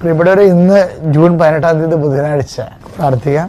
പ്രിയപ്പെട്ടവരെ ഇന്ന് ജൂൺ പതിനെട്ടാം തീയതി ബുധനാഴ്ച പ്രാർത്ഥിക്കാം.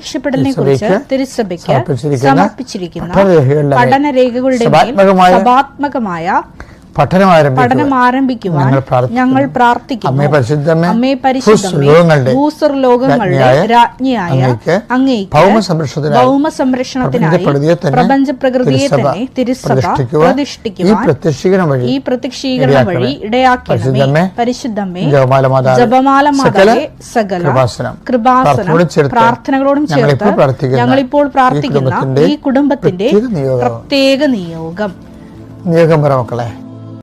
പ്രത്യക്ഷപ്പെടലിനെ കുറിച്ച് തിരുസഭയ്ക്ക് സമർപ്പിച്ചിരിക്കുന്ന പഠനരേഖകളുടെ സഭാത്മകമായ പഠനം ആരംഭിക്കുക. പഠനം ആരംഭിക്കുവാൻ ഞങ്ങൾ പ്രാർത്ഥിക്കുന്നു. അമ്മേ പരിശുദ്ധമേ അമ്മേ പരിശുദ്ധമേ ഭൂസർ ലോകങ്ങളുടെ രാജ്ഞിയായ രാജ്ഞിയായ അങ്ങയ്ക്ക് അങ്ങേക്ക് ഭൗമ സംരക്ഷണത്തിനായി പ്രപഞ്ചപ്രകൃതിയെ തന്നെ പ്രപഞ്ച പ്രകൃതിയെ തന്നെ തിരുസഭ പ്രതിഷ്ഠിക്കുവാൻ ഈ പ്രത്യക്ഷീകരണം വഴി ഈ പ്രത്യക്ഷീകരണം വഴി പരിശുദ്ധമേ, ജപമാല മാതാവേ സകല കൃപാസനം പ്രാർത്ഥനകളോടും ചേർത്ത് ഞങ്ങളിപ്പോൾ പ്രാർത്ഥിക്കുന്ന ഈ കുടുംബത്തിന്റെ പ്രത്യേക നിയോഗം. നിയോഗം പറ മക്കളെ.